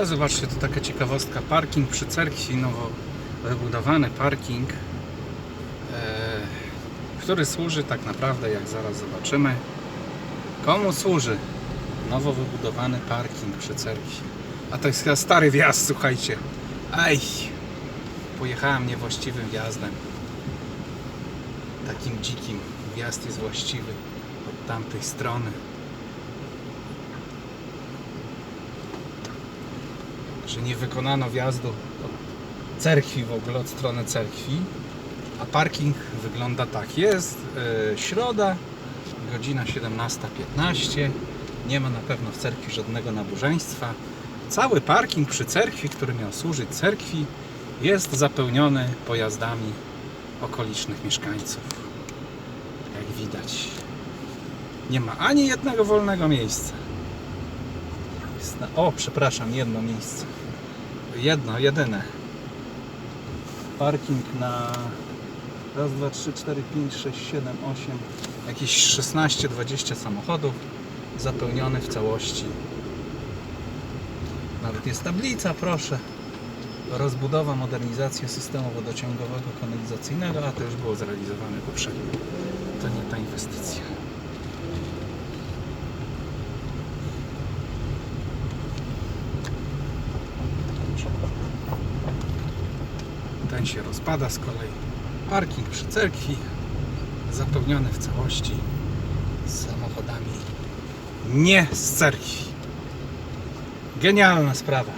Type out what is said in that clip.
A zobaczcie, to taka ciekawostka. Parking przy cerkwi, nowo wybudowany parking, e, który służy tak naprawdę, jak zaraz zobaczymy, komu służy nowo wybudowany parking przy cerkwi. A to jest chyba stary wjazd, słuchajcie. Aj, pojechałem niewłaściwym wjazdem. Takim dzikim. Wjazd jest właściwy od tamtej strony. Że nie wykonano wjazdu od cerkwi w ogóle, od strony cerkwi. A parking wygląda tak. Jest e, środa, godzina 17.15. Nie ma na pewno w cerkwi żadnego nabożeństwa. Cały parking przy cerkwi, który miał służyć cerkwi, jest zapełniony pojazdami okolicznych mieszkańców. Jak widać. Nie ma ani jednego wolnego miejsca. O, przepraszam, jedno miejsce. Jedno, jedyne. Parking na raz, dwa, trzy, cztery, pięć, sześć, siedem, osiem, jakieś 16-20 samochodów zapełniony w całości. Nawet jest tablica, proszę. Rozbudowa, modernizacja systemu wodociągowego, kanalizacyjnego, a to już było zrealizowane poprzednio. To nie ta inwestycja. Ten się rozpada z kolei. Parking przy cerkwi zapełniony w całości samochodami nie z cerkwi. Genialna sprawa.